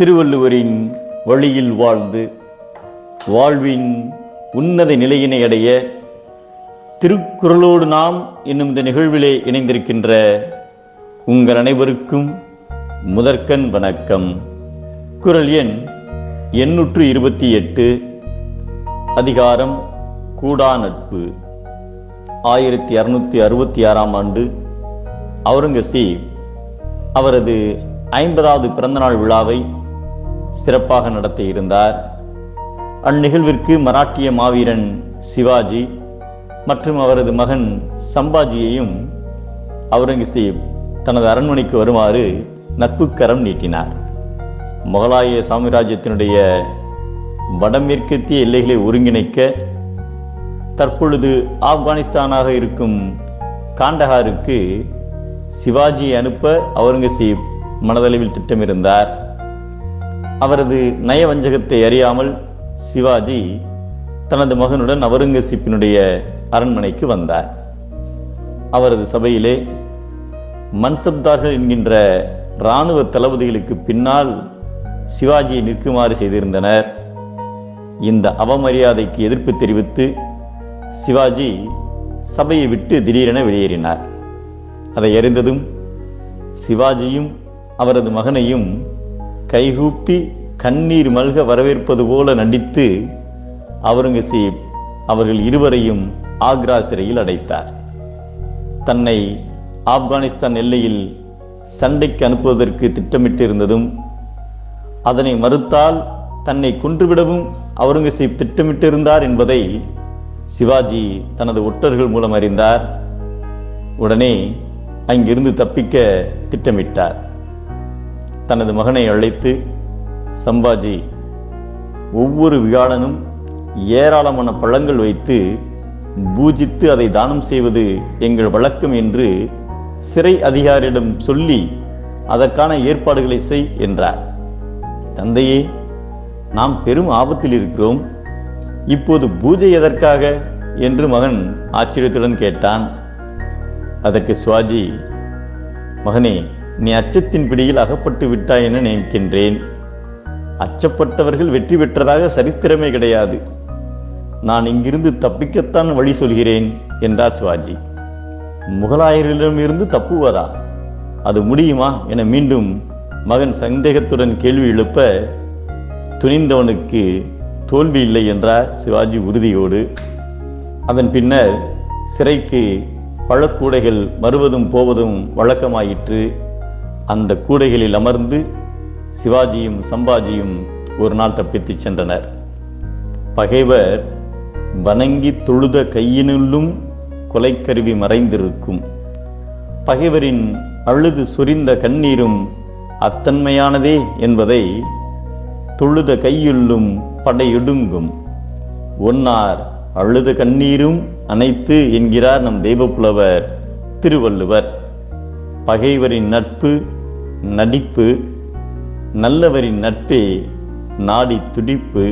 திருவள்ளுவரின் வழியில் வாழ்ந்து வாழ்வின் உன்னத நிலையினை அடைய திருக்குறளோடு நாம் என்னும் இந்த நிகழ்விலே இணைந்திருக்கின்ற உங்கள் அனைவருக்கும் முதற்கண் வணக்கம். குறள் எண் எண்ணூற்று இருபத்தி எட்டு அதிகாரம் கூடா நட்பு. ஆயிரத்தி அறுநூற்றி அறுபத்தி ஆறாம் ஆண்டு அவுரங்கசீப் அவரது ஐம்பதாவது பிறந்தநாள் விழாவை சிறப்பாக நடத்தியிருந்தார். அந்நிகழ்விற்கு மராட்டிய மாவீரன் சிவாஜி மற்றும் அவரது மகன் சம்பாஜியையும் அவுரங்கசீப் தனது அரண்மனைக்கு வருமாறு நட்புக்கரம் நீட்டினார். முகலாய சாம்ராஜ்யத்தினுடைய வடமேற்கத்திய எல்லைகளை ஒருங்கிணைக்க தற்பொழுது ஆப்கானிஸ்தானாக இருக்கும் காண்டஹாருக்கு சிவாஜியை அனுப்ப அவுரங்கசீப் மனதளவில் திட்டமிருந்தார். அவரது நயவஞ்சகத்தை அறியாமல் சிவாஜி தனது மகனுடன் அவுரங்கசீப்பினுடைய அரண்மனைக்கு வந்தார். அவரது சபையிலே மன்சப்தார்கள் என்கின்ற இராணுவ தளபதிகளுக்கு பின்னால் சிவாஜியை நிற்குமாறு செய்திருந்தனர். இந்த அவமரியாதைக்கு எதிர்ப்பு தெரிவித்து சிவாஜி சபையை விட்டு திடீரென வெளியேறினார். அதை அறிந்ததும் சிவாஜியும் அவரது மகனையும் கைகூப்பி கண்ணீர் மல்க வரவேற்பது போல நடித்து அவுரங்கசீப் அவர்கள் இருவரையும் ஆக்ரா சிறையில் அடைத்தார். தன்னை ஆப்கானிஸ்தான் எல்லையில் சண்டைக்கு அனுப்புவதற்கு திட்டமிட்டிருந்ததும் அதனை மறுத்தால் தன்னை கொன்றுவிடவும் அவுரங்கசீப் திட்டமிட்டிருந்தார் என்பதை சிவாஜி தனது ஒற்றர்கள் மூலம் அறிந்தார். உடனே அங்கிருந்து தப்பிக்க திட்டமிட்டார். தனது மகனை அழைத்து சம்பாஜி ஒவ்வொரு வியாழனும் ஏராளமான பழங்கள் வைத்து பூஜித்து அதை தானம் செய்வது எங்கள் வழக்கம் என்று சிறை அதிகாரியிடம் சொல்லி அதற்கான ஏற்பாடுகளை செய் என்றார். தந்தையே நாம் பெரும் ஆபத்தில் இருக்கிறோம். இப்போது பூஜை எதற்காக? என்று மகன் ஆச்சரியத்துடன் கேட்டான். அதற்கு சுவாஜி மகனே நீ அச்சத்தின் பிடியில் அகப்பட்டு விட்டாய் என நினைக்கின்றேன். அச்சப்பட்டவர்கள் வெற்றி பெற்றதாக சரித்திரமே கிடையாது. நான் இங்கிருந்து தப்பிக்கத்தான் வழி சொல்கிறேன் என்றார் சிவாஜி. முகலாயரிடமிருந்து தப்புவதா? அது முடியுமா? என மீண்டும் மகன் சந்தேகத்துடன் கேள்வி எழுப்ப துணிந்தவனுக்கு தோல்வி இல்லை என்றார் சிவாஜி உறுதியோடு. அதன் பின்னர் சிறைக்கு பழக்கூடைகள் வருவதும் போவதும் வழக்கமாயிற்று. அந்த கூடைகளில் அமர்ந்து சிவாஜியும் சம்பாஜியும் ஒரு நாள் தப்பித்துச் சென்றனர். பகைவர் வணங்கி தொழுத கையினுள்ளும் கொலைக்கருவி மறைந்திருக்கும். பகைவரின் அழுது சொரிந்த கண்ணீரும் அத்தன்மையானதே என்பதை தொழுத கையுள்ளும் படையொடுங்கும் ஒன்னார் அழுத கண்ணீரும் அனைத்து என்கிறார் நம் தெய்வப்புலவர் திருவள்ளுவர். பகைவரின் நட்பு நடிப்பு நல்லவரின் நட்பே நாடி துடிப்பு